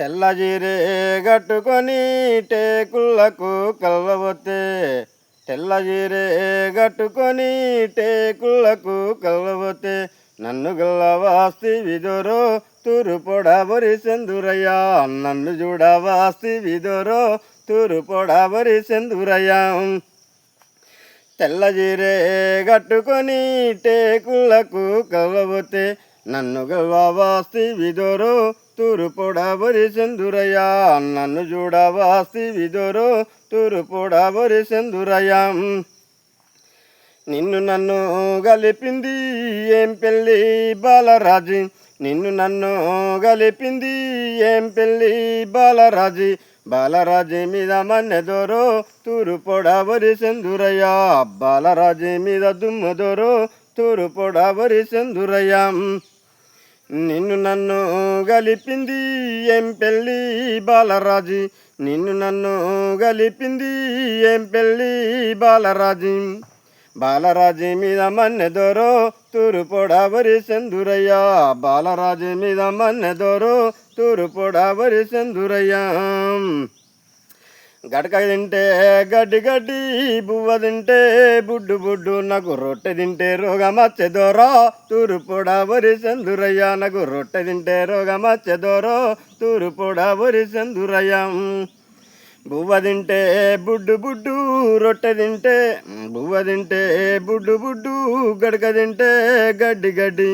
తెల్లజీరే గట్టుకొని టేకుళ్ళకు కలవతే తెల్లజీరే గట్టుకొని టేకుళ్ళకు కలవతే నన్ను గల్లవాస్తి విదోరో తూరు పొడబరి సెందురయ్యా. నన్ను చూడవాస్తి విదోరో తూరు పొడబరి సెందురయ్యా. తెల్లజీరే గట్టుకొని టేకుళ్ళకు కలవతే నన్ను గవాస్తి విదోరో తూరుపొడబరి సెందురయ్యా నన్ను చూడవాస్తి విదోరో తూరుపొడబరి సెందురయ్యా నిన్ను నన్ను గలిపింది ఏం పెళ్ళి బాలరాజు? నిన్ను నన్ను గలిపింది ఏం పెళ్ళి బాలరాజు? బాలరాజు మీద మన్నెదోరో? తూరు పొడవరి సెందురయ్యా బాలరాజు మీద దుమ్మదోరో తూరు పొడవరి సెందురయ్యా నిన్ను నన్ను గలిపింది ఏం పెళ్ళి బాలరాజు? నిన్ను నన్ను గలిపింది ఏం పెళ్ళి బాలరాజు? బాలరాజు మీద మన్నెదోరో తూరు పొడవరి సెందురయ్యా బాలరాజు మీద మన్నెదోరో తూరు పొడవరి సెందురయ్యా గడక తింటే గడ్డి గడ్డి బువ్వ తింటే బుడ్డు బుడ్డు నాకు రొట్టె తింటే రోగమచ్చెదోరో తూరు వరి సెందురయ్యా నాకు రొట్టె తింటే రోగమచ్చెదోరో తూరు వరి సెందురయ్యా బువ్వ తింటే బుడ్డు బుడ్డు రొట్టె తింటే బువ్వ తింటే బుడ్డు బుడ్డు గడక తింటే గడ్డి గడ్డి.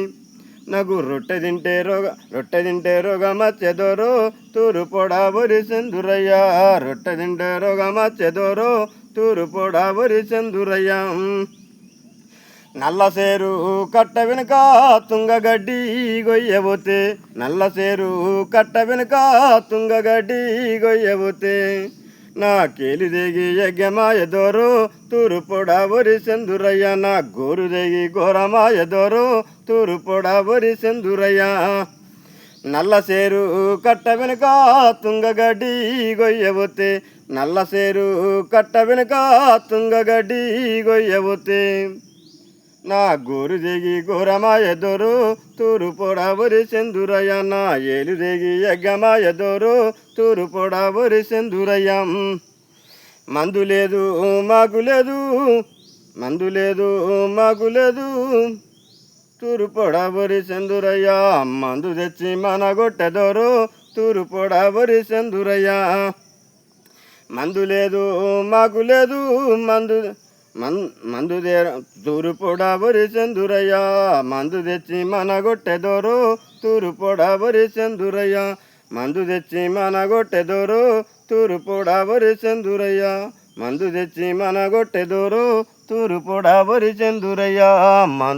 నాకు రొట్టె తింటే రోగ రొట్టె తింటే రోగమచ్చెదోరో తూరు బొరి సెందురయ్యా. రొట్టె తింటే రోగమచ్చెదోరో తూరు పొడవరి సెందురయ్యా. నల్ల సేరు కట్ట వెనుక తుంగగడ్డి గొయ్యబోతే నల్ల సేరు కట్ట వెనుక తుంగగడ్డి గొయ్యబోతే నా కేలి దేగి యజ్ఞమాయదోరు తూరుపొడ పొడవరి సెందురయ్య నా గోరు దిగి ఘోరమాయదోరు తూరు పొడవరి సెందురయ్య. నల్ల సేరు కట్ట వెనుక తుంగగడ్డి గొయ్యబోతే నల్ల సేరు కట్ట వెనుక తుంగగడ్డి గొయ్యబోతే నా గోరు దిగి ఘోరమా ఎదురు తూరు పొడవరి సెందురయ్య నా ఏలు దిగి యజ్ఞమా ఎదురు తూరు పొడవరి సెందురయ్య. మందు లేదు మాకు లేదు మందు లేదు మాకు లేదు తూరు పొడవరి సెందురయ్య. మందు తెచ్చి మన గొట్టెదోరు తూరు పొడవరి సెందురయ్య. మందు లేదు మాకు లేదు మందు మన్ మందు తూరు పొడవరి చందురయ్యా. మందు తెచ్చి మన గొట్టెదోరు తూరు పొడవరి చందురయ్యా. మందు తెచ్చి మన గొట్టెదోరు తూరు పొడవరి చందురయ్యా. మందు తెచ్చి మన గొట్టెదోరు తూరు పొడవరి చందురయ్యా. మందు